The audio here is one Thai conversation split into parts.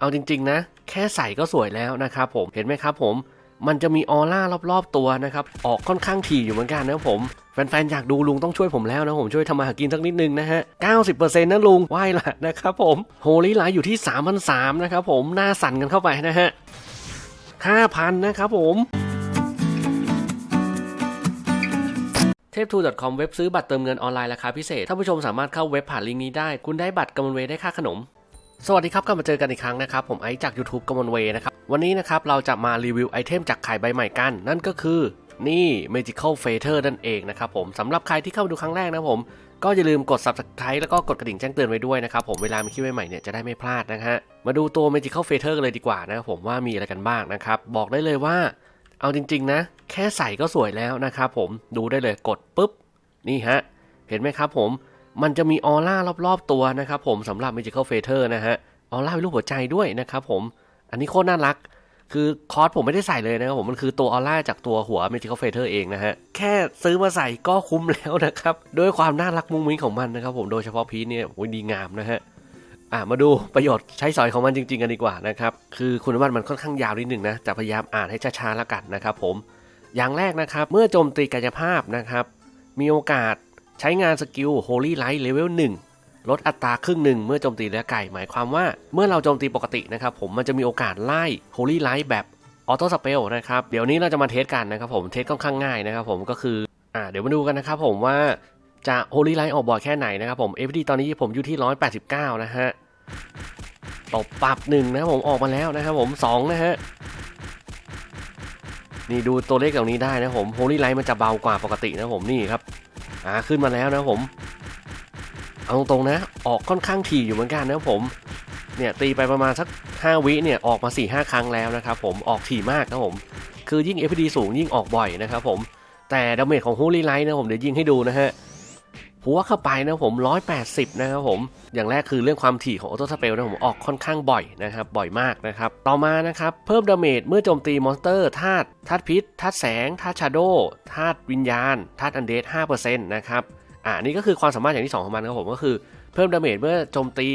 เอาจริงๆนะ แค่ใส่ก็สวยแล้วนะครับผมเห็นไหมครับผมมันจะมีออร่ารอบๆตัวนะครับ ออกค่อนข้างถี่อยู่เหมือนกันนะผม แฟนๆ อยากดูลุงต้องช่วยผมแล้วนะผมช่วยทำมาหากินสักนิดนึงนะฮะ 90%นะลุงไหวละนะครับผม โฮลี่ไลท์อยู่ที่3,300นะครับผม หน้าสั่นกันเข้าไปนะฮะ 5,000 นะครับผมเทพทู .com เว็บซื้อบัตรเติมเงินออนไลน์ราคาพิเศษ ท่านผู้ชมสามารถเข้าเว็บผ่านลิงก์นี้ได้ คุณได้บัตรกำมลเวได้ค่าขนม สวัสดีครับกลับมาเจอกันอีกครั้งนะครับ ผมไอซ์จาก YouTube กมลเวนะครับ วันนี้นะครับ เราจะมารีวิวไอเทมจากไข่ใบใหม่กัน นั่นก็คือนี่ Magical f a t e r นั่นเองนะครับผมสำหรับใครที่เข้ามาดูครั้งแรกนะผม ก็อย่าลืมกด Subscribe แล้วก็กดกระดิ่งแจ้งเตือนไว้ด้วยนะครับผมเวลามีคลิปใหม่ๆเนี่ยจะได้ไม่พลาดนะฮะมาดูตัว Magical f a t e r กันเลยดีกว่านะครับผมว่ามีอะไรกันบ้างนะครับบอกได้เลยว่า เอาจริง ๆ นะ แค่ใส่ก็สวยแล้วนะครับผมดูได้เลยกดปุ๊บนี่ฮะเห็นไหมครับผม มันจะมีออร่ารอบๆตัวนะครับผมสำหรับ Magical f a t e r นะฮะออร่าเป็นรูปหัวใจด้วยนะครับผมอันนี้โคตรน่ารัก คือคอสผมไม่ได้ใส่เลยนะครับผมมันคือตัวออร่าจากตัวหัว Magical f a t e r เองนะฮะแค่ซื้อมาใส่ก็คุ้มแล้วนะครับด้วยความน่ารักมุ้งมิ้งของมันนะครับผมโดยเฉพาะพีเนี่ยโอ้ยดีงามนะฮะอะมาดูประโยชน์ใช้สอยของมันจริง ๆ กันดีกว่านะครับคือคุณสมบัติมันค่อนข้างยาวนิดหนึ่งนะจะพยายามอ่านให้ช้าๆแล้วกันนะครับผมอย่างแรกนะครับเมื่อโจมตีกายภาพนะครับมีโอกาส ใช้งานสกิล Holy Light Level 1 ลดอัตราครึ่งหนึ่งเมื่อโจมตีเนื้อไก่ หมายความว่าเมื่อเราโจมตีปกตินะครับผมมันจะมีโอกาสไล่ Holy Light แบบออโต้สเปลนะครับเดี๋ยวนี้เราจะมาเทสกันนะครับผมเทสค่อนข้างง่ายนะครับผมก็คืออ่าเดี๋ยวมาดูกันนะครับผมว่าจะ Holy Light ออกบ่อยแค่ไหนนะครับผม FD ตอนนี้ผมอยู่ที่ 189 นะฮะตบปรับหนึ่งนะครับผมออกมาแล้วนะครับผมสองนะฮะนี่ดูตัวเลขเหล่านี้ได้นะผมโฮลี่ไลท์มันจะเบากว่าปกตินะผมนี่ครับ อ่าขึ้นมาแล้วนะผม เอาตรงๆนะ ออกค่อนข้างถี่อยู่เหมือนกันนะผม เนี่ยตีไปประมาณสัก 5 วิเนี่ยออกมา 4-5ครั้งแล้วนะครับผมออกถี่มากนะผม คือยิ่ง FPD สูงยิ่งออกบ่อยนะครับผม แต่ดาเมจของฮูลีไลท์นะผมเดี๋ยวยิงให้ดูนะฮะ หัวเข้าไปนะผม 180 นะครับผม อย่างแรกคือเรื่องความถี่ของออโต้สเปลนะผมออกค่อนข้างบ่อยนะครับ บ่อยมากนะครับ ต่อมานะครับ เพิ่มดาเมจเมื่อโจมตีมอนสเตอร์ธาตุธาตุพิษธาตุแสงธาตุชาโดธาตุวิญญาณธาตุอันเดส5%นะครับอ่านี่ก็คือความสามารถอย่างที่ 2 ของมันครับผมก็คือเพิ่มดาเมจเมื่อโจมตี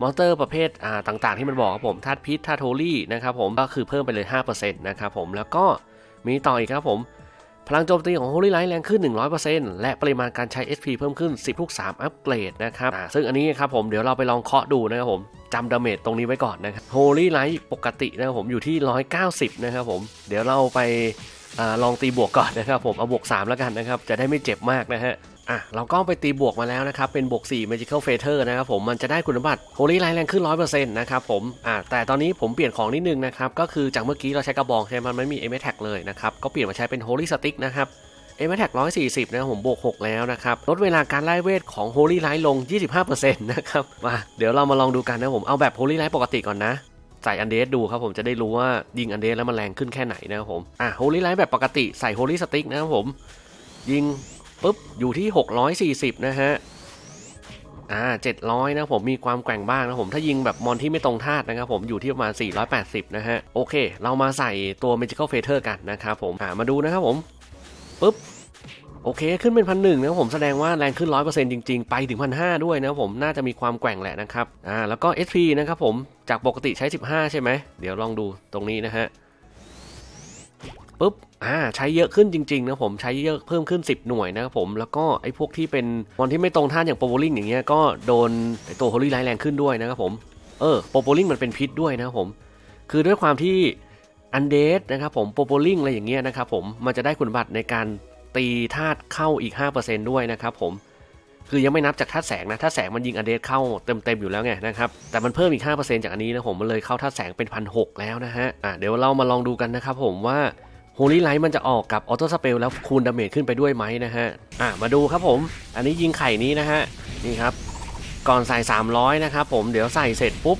มอนสเตอร์ประเภทอ่าต่างๆ ที่มันบอกครับผมธาตุพิษธาตุโฮลี่นะครับผมก็คือเพิ่มไปเลย5%นะครับผมแล้วก็มีต่ออีกครับผม พลังโจมตีของ Holy Light แรงขึ้น 100%และปริมาณการใช้ SP เพิ่มขึ้น 10 ลูก 3 อัปเกรดนะครับซึ่งอันนี้ครับผมเดี๋ยวเราไปลองเคาะดูนะครับผมจำดาเมจตรงนี้ไว้ก่อนนะครับ Holy Light ปกตินะครับผมอยู่ที่ 190 นะครับผม เดี๋ยวเราไปอลองตีบวกก่อนนะครับผม เอาบวก 3 แล้วกันนะครับ จะได้ไม่เจ็บมากนะฮะ อะเราก็ไปตีบวกมาแล้วนะครับ เป็นบวก 4 Magical Feather นะครับผมมันจะได้คุณสมบัติ Holy Light แรงขึ้น 100%นะครับผมอะแต่ตอนนี้ผมเปลี่ยนของนิดนึงนะครับ ก็คือจากเมื่อกี้เราใช้กระบองใช่มันไม่มี m อ t a g เลยนะครับ ก็เปลี่ยนมาใช้เป็น Holy Stick นะครับเอ m มแท็ก140 นะครับผมบวก 6 แล้วนะครับ ลดเวลาการไล่เวทของ Holy Light ลง 25%นะครับ มาเดี๋ยวเรามาลองดูกันนะผม เอาแบบ Holy Light ปกติก่อนนะใส่อันเดสดูครับผมจะได้รู้ว่ายิงอันเดสแล้วมันแรงขึ้นแค่ไหนนะครับผม อะ Holy Light แบบปกติใส่ Holy Stick นะครับผม ยิง ปุ๊บอยู่ที่ 640 นะฮะอ่า700 นะผมมีความแกว่งบ้างนะผมถ้ายิงแบบมอนที่ไม่ตรงธาตุนะครับผมอยู่ที่ประมาณ 480 นะฮะ โอเค เรามาใส่ตัว Magical f a t e r กันนะครับผมอ่ามาดูนะครับผมปุ๊บโอเค ขึ้นเป็นพันหนึ่งนะผมแสดงว่าแรงขึ้น 100%จริง ๆ ไปถึงพันห้าด้วยนะผมน่าจะมีความแกว่งแหละนะครับอ่าแล้วก็ SP นะครับผมจากปกติใช้ 15 ใช่ไหมเดี๋ยวลองดูตรงนี้นะฮะ ปุ๊บอ่าใช้เยอะขึ้นจริงๆนะผมใช้เยอะเพิ่มขึ้น 10 หน่วยนะครับผมแล้วก็ไอ้พวกที่เป็นมอนที่ไม่ตรงท่าอย่างโปรโบลิงอย่างเงี้ยก็โดนไอ้ตัวโฮลี่ไลท์แรงขึ้นด้วยนะครับผมเออโปรโบลิงมันเป็นพิษด้วยนะครับผม คือด้วยความที่อันเดสนะครับผมโปรโบลิงอะไรอย่างเงี้ยนะครับผมมันจะได้คุณบัตรในการตีธาตุเข้าอีก 5%ด้วยนะครับผมคือยังไม่นับจากธาตุแสงนะธาตุแสงมันยิงอันเดสเข้าเต็มๆอยู่แล้วไงนะครับแต่มันเพิ่มอีก 5%จากอันนี้นะผมมันเลยเข้าธาตุแสงเป็นพันหแล้วนะฮะอะเดี๋ยวเรามาลองดูกันนะครับผมว่า ฮลี่ไลท์มันจะออกกับออโต้สเปลแล้วคูณดาเมจขึ้นไปด้วยไหมนะฮะ อะมาดูครับผม อันนี้ยิงไข่นี้นะฮะ นี่ครับ ก่อนใส่ 300 นะครับผม เดี๋ยวใส่เสร็จปุ๊บ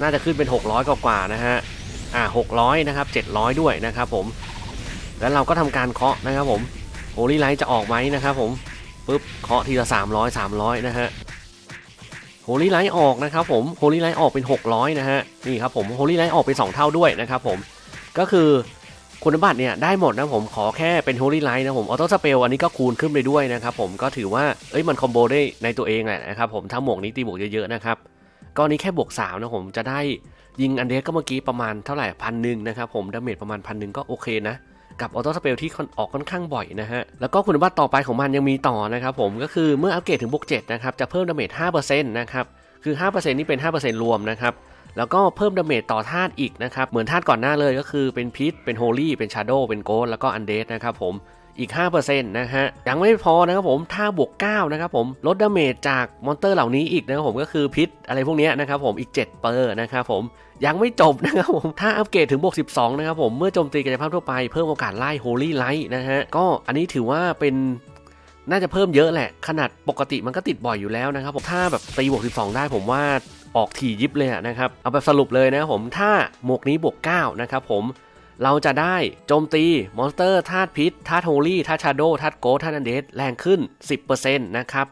น่าจะขึ้นเป็น 600 กว่าๆนะฮะ อะ600 นะครับ 700 ด้วยนะครับผม แล้วเราก็ทำการเคาะนะครับผมโฮลี่ไลท์จะออกไหมนะครับผม ปุ๊บ เคาะทีละ 300 300 นะฮะโฮลี่ไลท์ออกนะครับผมโฮลี่ไลท์ออกเป็น 600 นะฮะ นี่ครับผมโฮลี่ไลท์ออกเป็น 2 เท่าด้วยนะครับผม ก็คือ คุณบัตรเนี่ยได้หมดนะผมขอแค่เป็นโฮลี่ไลท์นะผมออโต้สเปลอันนี้ก็คูณขึ้นไปด้วยนะครับผมก็ถือว่าเอ้ยมันคอมโบได้ในตัวเองแหละนะครับผมถ้าหมวกนี้ตีบวกเยอะๆนะครับก็นี้แค่บวก3นะผมจะได้ยิงอันเดสก็เมื่อกี้ประมาณเท่าไหร่พันหนึ่งนะครับผมดาเมจประมาณพันหนึ่งก็โอเคนะกับออโต้สเปลที่ออกค่อนข้างบ่อยนะฮะ แล้วก็คุณบัติต่อไปของมันยังมีต่อนะครับผมก็คือเมื่ออัปเกรดถึงบวก7นะครับจะเพิ่มดาเมจ5%นะครับคือ 5%นี่เป็น 5%รวมนะครับ แล้วก็เพิ่มดาเมจต่อธาตุอีกนะครับ เหมือนธาตุก่อนหน้าเลยก็คือเป็นพิษ เป็นโฮลี่เป็นชาโดว์เป็นโกลแล้วก็อันเดสนะครับผมอีก 5%นะฮะ ยังไม่พอนะครับผม ถ้าบวก 9 นะครับผม ลดดาเมจจากมอนเตอร์เหล่านี้อีกนะครับผม ก็คือพิษอะไรพวกนี้นะครับผม อีก 7 เปอร์นะครับผม ยังไม่จบนะครับผม ถ้าอัปเกรดถึงบวก 12 นะครับผม เมื่อโจมตีกายภาพทั่วไป เพิ่มโอกาสไล่โฮลี่ไลท์นะฮะ ก็อันนี้ถือว่าเป็นน่าจะเพิ่มเยอะแหละ ขนาดปกติมันก็ติดบ่อยอยู่แล้วนะครับผม ถ้าแบบตีบวก 12 ได้ผมว่า ออกถี่ยิบเลยนะครับ เอาแบบสรุปเลยนะครับผมถ้าหมวกนี้บวก 9 นะครับผมเราจะได้โจมตีมอนสเตอร์ธาตุพิษธาตุโฮลี่ธาตุชาโดธาตุโกธาตุอันเดสแรงขึ้น 10%นะครับ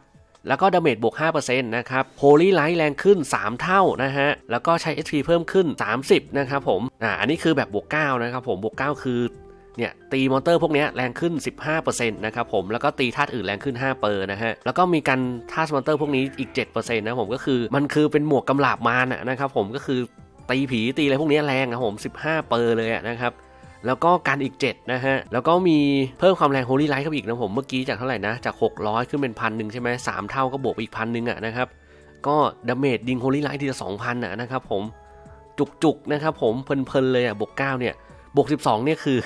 แล้วก็ดาเมจบวก 5%นะครับโฮลี่ไลท์แรงขึ้น 3 เท่านะฮะ แล้วก็ใช้ HP เพิ่มขึ้น 30 นะครับผม อ่า อันนี้คือแบบบวก 9 นะครับผม บวก 9 คือ เนี่ยตีมอนเตอร์พวกนี้แรงขึ้น 15%นะครับผมแล้วก็ตีธาตุอื่นแรงขึ้น5เปอร์นะฮะแล้วก็มีการธาตุมอนเตอร์พวกนี้อีก 7%นะผมก็คือมันคือเป็นหมวกกำลาบมารนะนะครับผมก็คือตีผีตีอะไรพวกนี้แรงนะผม15เปอร์เลยนะครับแล้วก็การอีก 7 นะฮะ แล้วก็มีเพิ่มความแรงโฮลี่ไลท์เข้าไปอีกนะผม เมื่อกี้จากเท่าไหร่นะ จาก 600 ขึ้นเป็นพันหนึ่งใช่ไหมสามเท่าก็บวกอีกพันหนึ่งอะนะครับ ก็ดาเมจยิงโฮลี่ไลท์ทีละสองพันอะนะครับผม จุกๆ นะครับผม เพลินๆ เลยอะบวก 9 เนี่ย บวก 12 เนี่ยคือ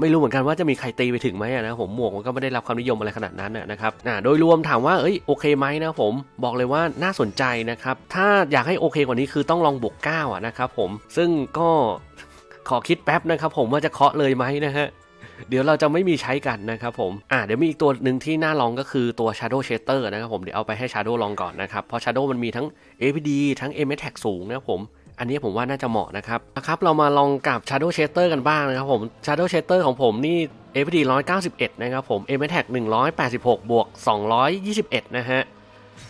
ไม่รู้เหมือนกันว่าจะมีใครตีไปถึงไหมนะผมหมวกมันก็ไม่ได้รับความนิยมอะไรขนาดนั้นนะครับอ่าโดยรวมถามว่าเอ้ยโอเคไหมนะผมบอกเลยว่าน่าสนใจนะครับถ้าอยากให้โอเคกว่านี้คือต้องลองบวก9อะนะครับผมซึ่งก็ขอคิดแป๊บนะครับผมว่าจะเคาะเลยไหมนะฮะเดี๋ยวเราจะไม่มีใช้กันนะครับผม อ่าเดี๋ยวมีอีกตัวหนึ่งที่น่าลองก็คือตัว Shadow Shatter นะครับผม เดี๋ยวเอาไปให้ Shadow ลองก่อนนะครับ เพราะ Shadow มันมีทั้ง APD ทั้ง m a t a c สูงนะครับผม อันนี้ผมว่าน่าจะเหมาะนะครับนะครับ เรามาลองกับ Shadow Shatter กันบ้างนะครับผม Shadow Shatter ของผมนี่ APD 191 นะครับผม m a t a c 186 บวก 221 นะฮะ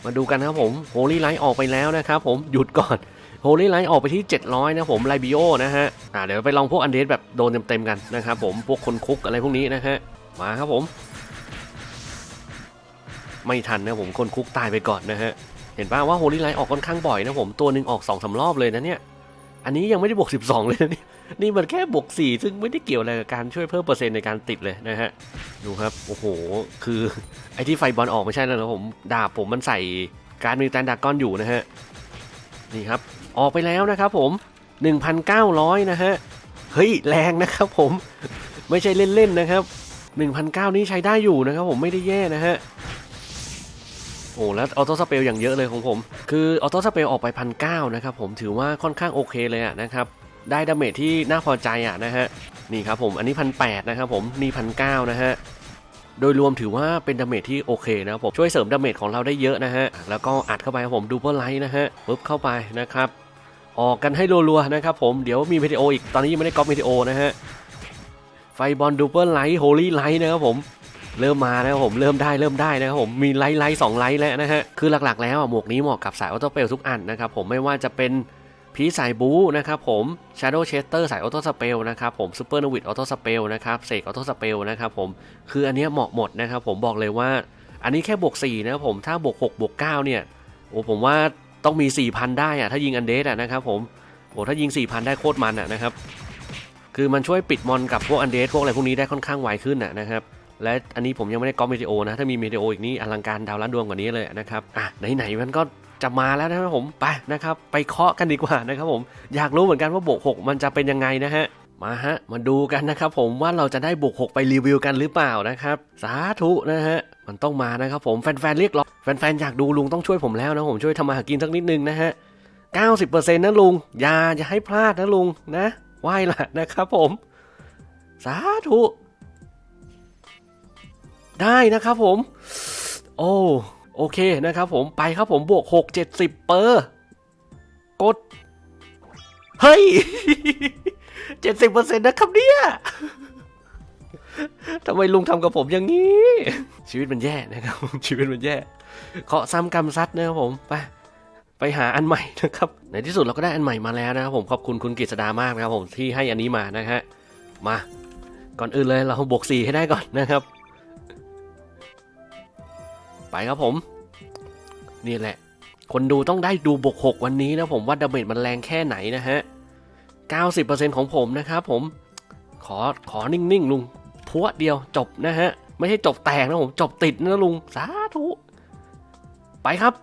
มาดูกันนะครับผม Holy Light ออกไปแล้วนะครับผม หยุดก่อนโฮลี่ไลท์ออกไปที่ 700 นะผมไลบิโอนะฮะ อ่าเดี๋ยวไปลองพวกอันเดสแบบโดนเต็มๆกันนะครับผม พวกคนคุกอะไรพวกนี้นะฮะ มาครับผม ไม่ทันนะผมคนคุกตายไปก่อนนะฮะ ห็นป่าว่าโฮลี่ไลท์ออกค่อนข้างบ่อยนะผม ตัวหนึ่งออก2องสารอบเลยนะเนี่ย อันนี้ยังไม่ได้บวก 12 เลยนะนี่นี่มันแค่บวก 4 ซึ่งไม่ได้เกี่ยวอะไรกับการช่วยเพิ่มเปอร์เซ็นต์ในการติดเลยนะฮะ ดูครับ โอ้โห คือไอที่ไฟบอลออกไม่ใช่แล้วนะผมดาบผมมันใส่การมีแตนดากอนอยู่นะฮะ นี่ครับ ออกไปแล้วนะครับผม 1,900 นะฮะ เฮ้ย แรงนะครับผม ไม่ใช่เล่นๆนะครับ1,900นี่ใช้ได้อยู่นะครับผมไม่ได้แย่นะฮะ โอ้แล้วออโต้สเปลอย่างเยอะเลยของผม คือออโต้สเปลออกไปพันเนะครับผมถือว่าค่อนข้างโอเคเลยอะนะครับได้ดาเมจที่น่าพอใจอะนะฮะนี่ครับผมอันนี้พันแนะครับผมนี่พันเนะฮะโดยรวมถือว่าเป็นดาเมจที่โอเคนะครับผมช่วยเสริมดาเมจของเราได้เยอะนะฮะแล้วก็อัดเข้าไปครับผมดูเปอร์ไลท์นะฮะปึ๊บเข้าไปนะครับออกกันให้รัวๆนะครับผมเดี๋ยวมีวิดีโออีกตอนนี้ยังไม่ได้ก๊อปวิดีโอนะฮะไฟบอลดูเปอร์ไลท์โฮลี่ไลท์นะครับผม เริ่มมานะครับผมเริ่มได้เริ่มได้นะครับผมมีไลท์ไลท์สองไลท์แล้วนะฮะคือหลักๆ แล้วอะหมวกนี้เหมาะกับสายออโต้เปลทุกอันนะครับผมไม่ว่าจะเป็นพีสายบูนะครับผม Shadow Chaser สายออโต้สเปลนะครับผมซูเปอร์นวิดออโต้สเปลนะครับเสกออโต้สเปลนะครับผมคืออันเนี้ยเหมาะหมดนะครับผมบอกเลยว่า อันนี้แค่บวก4นะผมถ้าบวก6บวก9เนี่ยโอ้ผมว่าต้องมี 4,000 ได้อะถ้ายิงอันเดสอะนะครับผมโอ้ถ้ายิง 4,000 ได้โคตรมันอะนะครับคือมันช่วยปิดมอนกับพวกอันเดสพวกอะไรพวกนี้ได้ค่อนข้างไวขึ้นอะนะครับ และอันนี้ผมยังไม่ได้ก๊อปวิดีโอนะ ถ้ามีวิดีโออีกนี่อลังการดาวล้านดวงกว่านี้เลยนะครับอะไหนๆมันก็จะมาแล้วนะครับผมไปนะครับ ไปเคาะกันดีกว่านะครับผมอยากรู้เหมือนกันว่าบวก6มันจะเป็นยังไงนะฮะมาฮะมาดูกันนะครับผมว่าเราจะได้บวก6ไปรีวิวกันหรือเปล่านะครับ สาธุนะฮะมันต้องมานะครับผมแฟนๆเรียกร้องแฟนๆอยากดูลุงต้องช่วยผมแล้วนะผมช่วยทำมาหากินสักนิดนึงนะฮะ90%นะลุงอย่าอย่าให้พลาดนะลุงนะไหวละนะครับผม สาธุ ได้นะครับผม โอ้โอเคนะครับผมไปครับผมบวก 6 70 เปอร์กด เฮ้ย 70%นะครับเนี่ยทำไมลุงทำกับผมอย่างนี้ ชีวิตมันแย่นะครับชีวิตมันแย่เคาะซ้ำกรรมซัดนะครับผมไปไปหาอันใหม่นะครับในที่สุดเราก็ได้อันใหม่มาแล้วนะครับผมขอบคุณคุณกฤษดามากนะครับผมที่ให้อันนี้มานะฮะมา ก่อนอื่นเลยเราบวก4ให้ได้ก่อนนะครับ ไปครับผม นี่แหละ คนดูต้องได้ดูบวก6วันนี้นะผมว่าดาเมจมันแรงแค่ไหนนะฮะ 90%ของผมนะครับผม ขอขอนิ่งๆลุงพัวเดียวจบนะฮะ ไม่ใช่จบแตกนะผมจบติดนะลุง สาธุ ไปครับ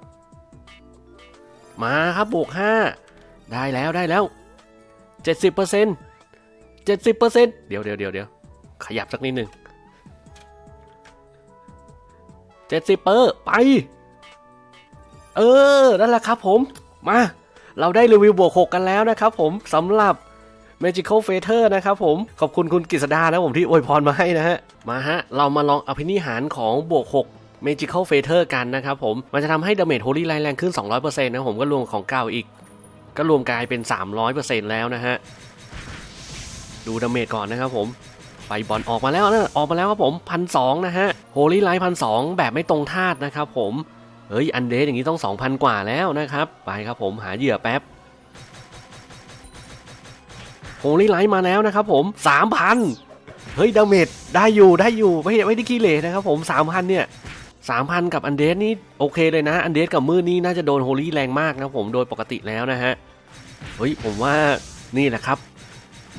มาครับบวกห้าได้แล้วได้แล้วเจ็ดสิบเปอร์เซ็นต์เจ็ดสิบเปอร์เซ็นต์เดี๋ยวเดี๋ยวเดี๋ยวเดี๋ยวขยับสักนิดหนึ่ง เจ็ดสิบเปอร์ไป เออ นั่นแหละครับผม มา เราได้รีวิวบวก6กันแล้วนะครับผมสำหรับ Magical f a t e r นะครับผม ขอบคุณคุณกฤษดานะผมที่อวยพรมาให้นะฮะ มาฮะ เรามาลองอภินิหารของบวก6 Magical f a t e r กันนะครับผม มันจะทำให้ดาเมจ Holy Light แรงขึ้น 200%นะผมก็รวมของเก่าอีก ก็รวมกลายเป็น 300%แล้วนะฮะ ดูดาเมจก่อนนะครับผม ไฟบอลออกมาแล้วนะออกมาแล้วครับผมพันสนะฮะ Holy Light พันสแบบไม่ตรงธาตุนะครับผมเฮ้ยอันเดสอย่างนี้ต้อง 2,000 กว่าแล้วนะครับ ไปครับผมหาเหยื่อแป๊บโฮลี่ไลท์มาแล้วนะครับผม3,000เฮ้ยดาเมจได้อยู่ได้อยู่ไม่ไม่ได้ขี้เหร่นะครับผม3,000เนี่ย3,000 กับอันเดสนี่โอเคเลยนะ อันเดสกับมือนี่น่าจะโดนโฮลี่แรงมากนะผมโดยปกติแล้วนะฮะเฮ้ยผมว่านี่แหละครับ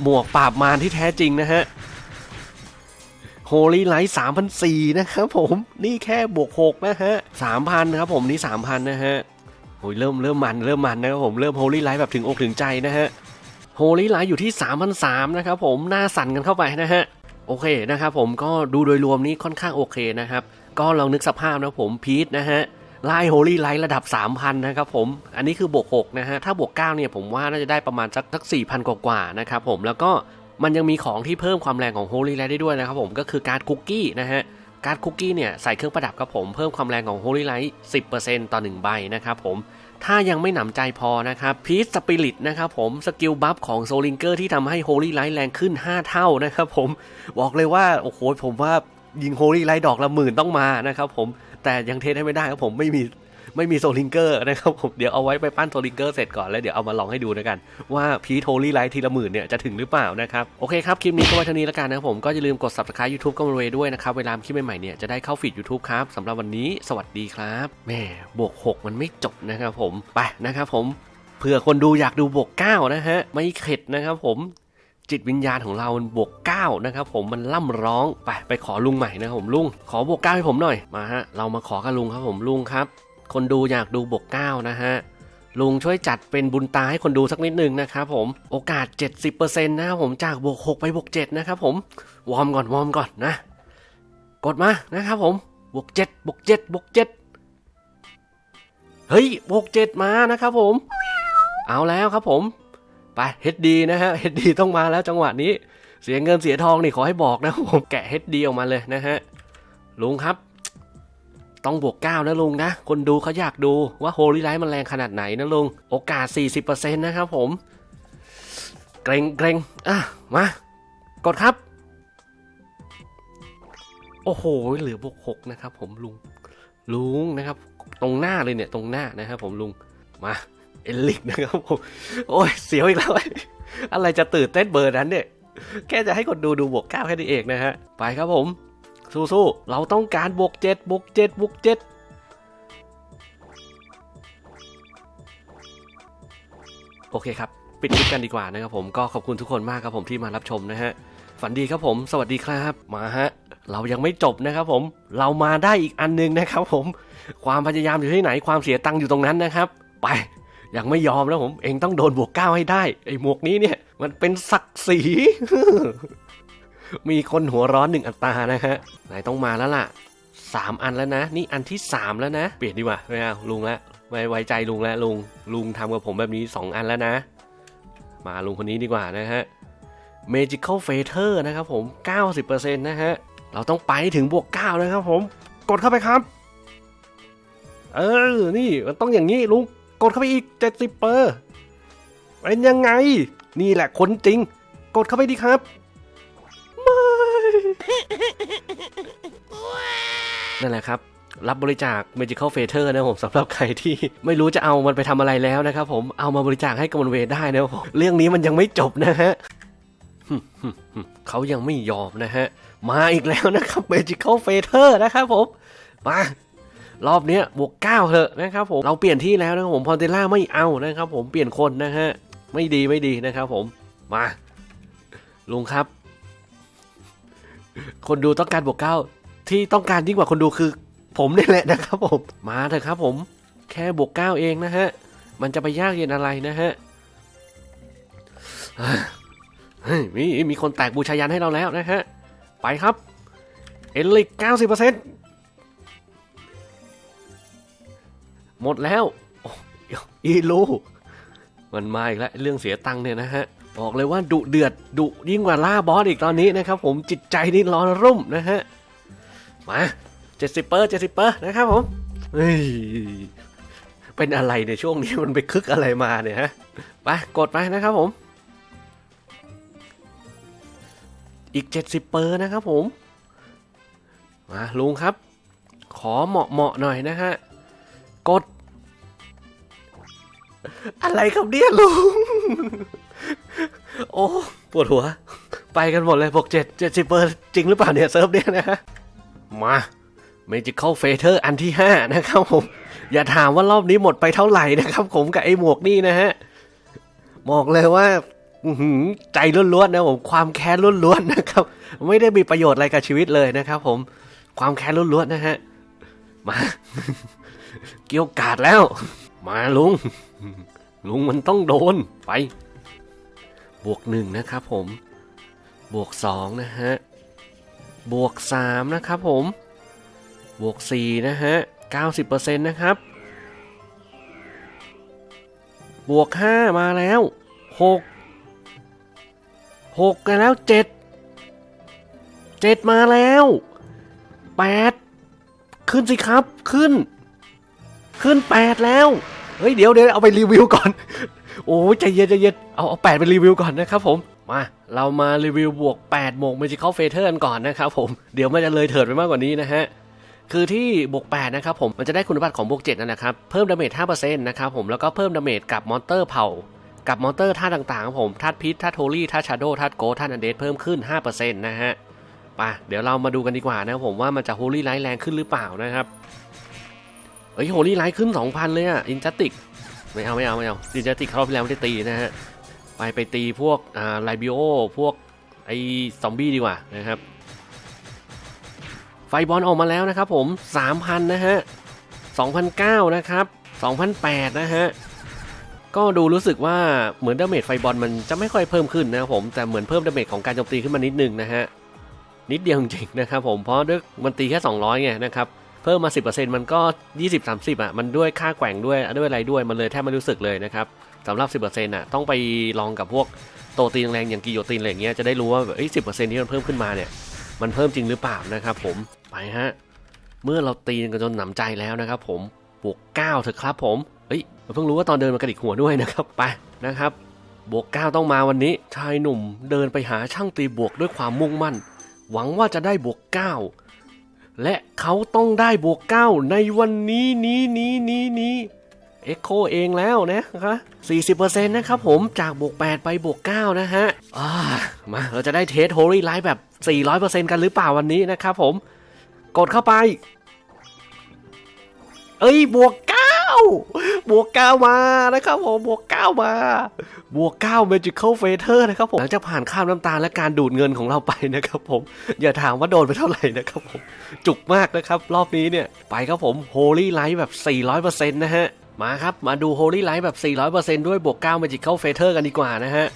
หมวกปราบมารที่แท้จริงนะฮะ โฮลี่ไลท์สามพันสี่นะครับผมนี่แค่บวกหกนะฮะสามพันครับผมนี่สามพันนะฮะโอ้ยเริ่มเริ่มมันเริ่มมันนะครับผมเริ่มโฮลี่ไลท์แบบถึงอกถึงใจนะฮะโฮลี่ไลท์อยู่ที่สามพันสามนะครับผมหน้าสั่นกันเข้าไปนะฮะโอเคนะครับผมก็ดูโดยรวมนี้ค่อนข้างโอเคนะครับก็ลองนึกสภาพนะผมพีทนะฮะไล่โฮลี่ไลท์ระดับ 3,000 นะครับผม อันนี้คือบวก 6 นะฮะ ถ้าบวก 9 เนี่ย ผมว่าน่าจะได้ประมาณสักสัก4,000 กว่าๆนะครับผม แล้วก็ มันยังมีของที่เพิ่มความแรงของโฮลี่ไลท์ได้ด้วยนะครับผมก็คือการ์ดคุกกี้นะฮะการ์ดคุกกี้เนี่ยใส่เครื่องประดับครับผมเพิ่มความแรงของโฮลี่ไลท์10%ต่อ 1 ใบนะครับผมถ้ายังไม่หนำใจพอนะครับพีซสปิริตนะครับผมสกิลบัฟของโซลิงเกอร์ที่ทำให้โฮลี่ไลท์แรงขึ้น 5 เท่านะครับผมบอกเลยว่า โอ้โหผมว่ายิงโฮลี่ไลท์ดอกละหมื่นต้องมานะครับผมแต่ยังเทสให้ไม่ได้ครับผมไม่มี ไม่มีโซลิงเกอร์นะครับผมเดี๋ยวเอาไว้ไปปั้นโซลิงเกอร์เสร็จก่อนแล้วเดี๋ยวเอามาลองให้ดูนะกัน ว่าพีทโฮลี่ไลท์ทีละหมื่นเนี่ยจะถึงหรือเปล่านะครับ โอเคครับ คลิปนี้ก็ไว้เท่านี้แล้วกันนะครับผมก็อย่าลืมกด subscribe YouTube ก็มาเวด้วยนะครับ เวลาคลิปใหม่ๆเนี่ยจะได้เข้าฟีด YouTube ครับสำหรับวันนี้สวัสดีครับแหม่บวก 6 มันไม่จบนะครับผมไปนะครับผมเผื่อคนดูอยากดูบวก9นะฮะไม่เข็ดนะครับผมจิตวิญญาณของเรามันบวก9นะครับผมมันล่ำร้องไปไปขอลุงใหม่นะครับผมลุงขอบวก9ให้ผมหน่อยมาฮะเรามาขอกับลุงครับผมลุงครับ คนดูอยากดูบวก9นะฮะลุงช่วยจัดเป็นบุญตาให้คนดูสักนิดนึงนะครับผมโอกาส 70%นะครับผมจากบวก 6 ไปบวก 7 นะครับผม วอร์มก่อนวอร์มก่อนนะ กดมานะครับผมบวก 7บวก 7บวก 7 เฮ้ยบวก 7 มานะครับผม เอาแล้วครับผม ไปเฮดดีนะฮะเฮดดีต้องมาแล้วจังหวะนี้ เสียเงินเสียทองนี่ขอให้บอกนะครับผมแกะเฮดดีออกมาเลยนะฮะลุงครับ ต้องบวก 9 นะลุงนะ คนดูเขาอยากดูว่าโฮลี่ไลท์มันแรงขนาดไหนนะลุง โอกาส 40%นะครับผม เกรงเกรงอะ มา กดครับ โอ้โห เหลือบวก 6 นะครับผมลุง ลุงนะครับ ตรงหน้าเลยเนี่ยตรงหน้านะครับผมลุง มา เอลิกนะครับผม โอ้ย เสียวอีกแล้ว อะไรจะตื่นเต้นเบอร์นั้นเนี่ย แค่จะให้คนดูดูบวก 9 แค่นี้เองนะฮะ ไปครับผม สู้ๆ เราต้องการบวกเจ็ดบวกเจ็ดบวกเจ็ดโอเคครับ ปิดคลิปกันดีกว่านะครับผมก็ขอบคุณทุกคนมากครับผมที่มารับชมนะฮะ ฝันดีครับผม สวัสดีครับ มาฮะ เรายังไม่จบนะครับผม เรามาได้อีกอันหนึงนะครับผม ความพยายามอยู่ที่ไหน ความเสียตังค์อยู่ตรงนั้นนะครับ ไป ยังไม่ยอมแล้วผม เองต้องโดนบวกเก้าให้ได้ ไอ้หมวกนี้เนี่ย มันเป็นศักดิ์ศรี มีคนหัวร้อนหนึ่งอัตรานะฮะไหนต้องมาแล้วล่ะสามอันแล้วนะ นี่อันที่สามแล้วนะ เปลี่ยนดีกว่าไม่เอาลุงละไม่ไว้ใจลุงแล้วลุงลุงทำกับผมแบบนี้สองอันแล้วนะ มาลุงคนนี้ดีกว่านะฮะ Magical f a t e r นะครับผม 90%นะฮะ เราต้องไปถึงบวก 9 นะครับผม กดเข้าไปครับ เออ นี่มันต้องอย่างนี้ลุง กดเข้าไปอีก 70เปอร์เป็นยังไง นี่แหละคนจริง กดเข้าไปดีครับ นั่นแหละครับ รับบริจาค Magical f a t e r นะผมสำหรับใครที่ไม่รู้จะเอามันไปทำอะไรแล้วนะครับผมเอามาบริจาคให้กมลเวทได้นะผมเรื่องนี้มันยังไม่จบนะฮะเขายังไม่ยอมนะฮะ มาอีกแล้วนะครับ Magical f a t e r นะครับผม มารอบนี้บวก9เถอะนะครับผมเราเปลี่ยนที่แล้วนะครับผมพอนเทล่าไม่เอานะครับผมเปลี่ยนคนนะฮะ ไม่ดีไม่ดีนะครับผมมาลุงครับ คนดูต้องการบวกเก้าที่ต้องการยิ่งกว่าคนดูคือ ผมนี่แหละนะครับผม มาเถอะครับผมแค่บวกเก้าเองนะฮะ มันจะไปยากเย็นอะไรนะฮะเฮ้ยมีมีคนแตกบูชายันให้เราแล้วนะฮะ ไปครับ เอลิกเก้าสิบเปอร์เซ็นต์หมดแล้วโอ้อีลูมันมาอีกแล้ว เรื่องเสียตังค์เนี่ยนะฮะ บอกเลยว่าดุเดือดดุยิ่งกว่าล่าบอสอีกตอนนี้นะครับ ผมจิตใจนี่ร้อนรุ่มนะฮะมาเจ็ดสิบเปอร์เจ็ดสิบเปอร์นะครับผมเฮ้ยเป็นอะไรในช่วงนี้มันไปคึกอะไรมาเนี่ยฮะไปกดไปนะครับผม อีกเจ็ดสิบเปอร์นะครับผมมาลุงครับ ขอเหมาะเหมาะหน่อยนะฮะกด อะไรครับเนี่ยลุง โอ้ปวดหัว ไปกันหมดเลยบอกเจ็ดเจ็ดสิบเปอร์จริงหรือเปล่าเนี่ยเซิร์ฟเนี่ยนะฮะมา Magical f a t e r อันที่ 5 นะครับผม อย่าถามว่ารอบนี้หมดไปเท่าไหร่นะครับผมกับไอ้หมวกนี่นะฮะบอกเลยว่าหือใจล้วนๆนะผมความแค้นล้วนๆนะครับ ไม่ได้มีประโยชน์อะไรกับชีวิตเลยนะครับผมความแค้นล้วนๆนะฮะมา เกี่ยวกาดแล้ว มาลุง ลุงมันต้องโดนไป บวกหนึ่งนะครับผม บวกสองนะฮะ บวกสามนะครับผม บวกสี่นะฮะเก้าสิบเปอร์เซ็นต์นะครับ บวกห้ามาแล้วหกหกกันแล้วเจ็ดเจ็ดมาแล้วแปดขึ้นสิครับ ขึ้น ขึ้นแปดแล้ว เฮ้ย เดี๋ยวเดี๋ยวเอาไปรีวิวก่อน โอ้ยใจเย็นใจเย็นเอาเอาแปดไปรีวิวก่อนนะครับผมมาเรามารีวิวบวก 8 หมวก Magical f a t e r กันก่อนนะครับผมเดี๋ยวมันจะเลยเถิดไปมากกว่านี้นะฮะคือที่บวก 8 นะครับผมมันจะได้คุณสมบัติของบวก 7 นั่นนะครับ เพิ่มดาเมจ 5%นะครับผมแล้วก็เพิ่มดาเมจกับมอนเตอร์เผ่ากับมอนเตอร์ท่าต่างๆครับผมธาตุพิษธาตุโทลี่ธาตุชาโดธาตุโกธาตุอันเดสเพิ่มขึ้น 5%นะฮะไปเดี๋ยวเรามาดูกันดีกว่านะครับผมว่ามันจะโฮลี่ไลท์แรงขึ้นหรือเปล่านะครับเฮ้ยโฮลี่ไลท์ขึ้น 2,000 เลยอะอินจัติก ไม่เอาไม่เอาไม่เอาอินจัติกเขาไปแล้วไม่ได้ตีนะฮะ ไปไปตีพวกอ่าไลบิโอพวกไอซอมบี้ดีกว่านะครับ ไฟบอลออกมาแล้วนะครับผม 3,000 นะฮะ 2,009 นะครับ 2,008 นะฮะ ก็ดูรู้สึกว่าเหมือนดาเมจไฟบอลมันจะไม่ค่อยเพิ่มขึ้นนะครับผม แต่เหมือนเพิ่มดาเมจของการโจมตีขึ้นมานิดนึงนะฮะนิดเดียวจริงๆนะครับผมเพราะด้วยมันตีแค่ 200ไงนะครับ เพิ่มมา 10%มันก็ 20-30 อะ มันด้วยค่าแกว่งด้วยด้วยอะไรด้วย มันเลยแทบไม่รู้สึกเลยนะครับสำหรับ 10%อะ ต้องไปลองกับพวกโตตีแรงๆอย่างกิโยตินอะไรอย่างเงี้ย จะได้รู้ว่าแบบเอ้ย10%ที่มันเพิ่มขึ้นมาเนี่ย มันเพิ่มจริงหรือเปล่านะครับผม ไปฮะ เมื่อเราตีกันจนหนำใจแล้วนะครับผม บวก 9 เถอะครับผมเอ้ยเราเพิ่งรู้ว่าตอนเดินมันกระดิกหัวด้วยนะครับ ไปนะครับ บวก 9 ต้องมาวันนี้ ชายหนุ่มเดินไปหาช่างตีบวกด้วยความมุ่งมั่น หวังว่าจะได้บวก 9 และเขาต้องได้บวก 9 ในวันนี้นี้นี้นี้นี้เอ็กโคเองแล้วนะคะ40%นะครับผมจากบวก 8 ไปบวก 9 นะฮะามาเราจะได้เทสโฮลี่ไลท์แบบ 400%กันหรือเปล่าวันนี้นะครับผม กดเข้าไป เอ้ยบวกาบวกเก้ามานะครับผมบวกเก้ามา บวกเก้า Magical f a t e r นะครับผมหลังจากผ่านข้ามน้ำตาลและการดูดเงินของเราไปนะครับผม อย่าถามว่าโดนไปเท่าไหร่นะครับผม จุกมากนะครับ รอบนี้เนี่ย ไปครับผม Holy Light แบบ 400%นะฮะ มาครับ มาดู Holy Light แบบ 400%ด้วยบวก9 Magical f a t e r กันดีกว่านะฮะ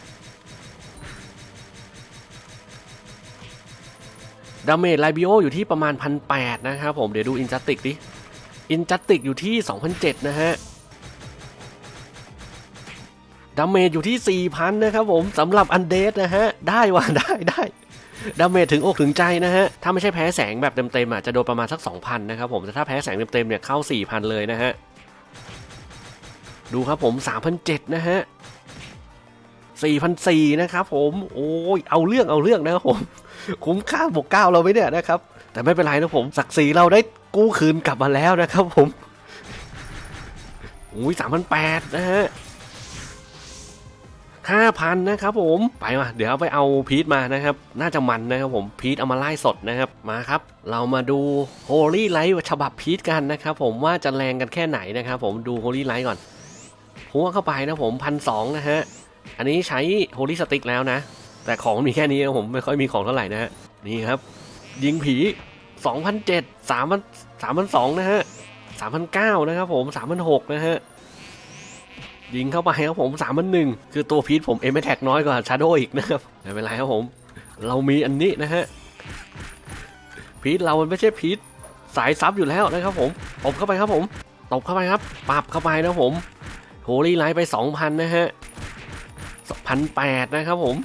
ดาเมจไลบิโออยู่ที่ประมาณ 1,800 นะครับผมเดี๋ยวดูอินจัตติกดิ อินจัตติกอยู่ที่ 2,007นะฮะดาเมจอยู่ที่ 4,000 นะครับผมสำหรับอันเดสนะฮะ ได้ว่ะได้ได้ดาเมจถึงอกถึงใจนะฮะ ถ้าไม่ใช่แพ้แสงแบบเต็มๆอะจะโดนประมาณสัก 2,000 นะครับผม แต่ถ้าแพ้แสงเต็มๆเนี่ยเข้า 4,000 เลยนะฮะ ดูครับผม3,007นะฮะ4,004นะครับผม โอ้ย เอาเรื่องเอาเรื่องนะครับผม คุ้มค่าบวกเก้าเราไหมเนี่ยนะครับ แต่ไม่เป็นไรนะผมศักดิ์ศรีเราได้กู้คืนกลับมาแล้วนะครับผมอุ้ยสามพันแปดนะฮะห้าพันนะครับผมไปมาเดี๋ยวไปเอาพีทมานะครับ น่าจะมันนะครับผมพีทเอามาไล่สดนะครับมาครับ เรามาดูโฮลี่ไลท์ฉบับพีทกันนะครับผมว่าจะแรงกันแค่ไหนนะครับผมดูโฮลี่ไลท์ก่อนหัวเข้าไปนะผมพันสองนะฮะ อันนี้ใช้โฮลี่สติกแล้วนะ แต่ของมีแค่นี้ครับผมไม่ค่อยมีของเท่าไหร่นะฮะนี่ครับ ยิงผี 2,007 3,000 3,002นะฮะ3,009นะครับผม3,006นะฮะยิงเข้าไปครับผม3,001คือตัวพีทผมเอมแท็กน้อยกว่าชาโดอีกนะครับไม่เป็นไรครับผม เรามีอันนี้นะฮะพีทเรามันไม่ใช่พีทสายซับอยู่แล้วนะครับผมตบเข้าไปครับผมตบเข้าไปครับปรับเข้าไปนะผมโฮลี่ไลท์ไป 2,000 นะฮะ1,800นะครับผม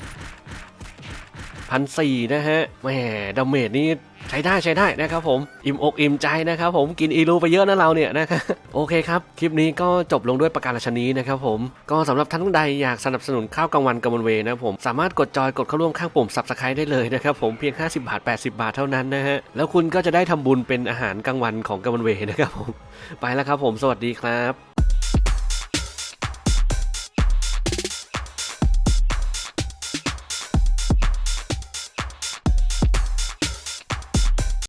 พันสี่นะฮะแหมดาเมจนี่ใช้ได้ใช้ได้นะครับผม อิ่มอกอิ่มใจนะครับผมกินอีรูไปเยอะนะเราเนี่ยนะครับโอเคครับ คลิปนี้ก็จบลงด้วยประการชนีนะครับผมก็สำหรับท่านใดอยากสนับสนุนข้าวกลางวันกำมันเวนะผมสามารถกดจอยกดเข้าร่วมข้างปุ่ม subscribe ได้เลยนะครับผมเพียง 50 บาท 80 บาทเท่านั้นนะฮะแล้วคุณก็จะได้ทำบุญเป็นอาหารกลางวันของกำมันเวนะครับผมไปแล้วครับผมสวัสดีครับ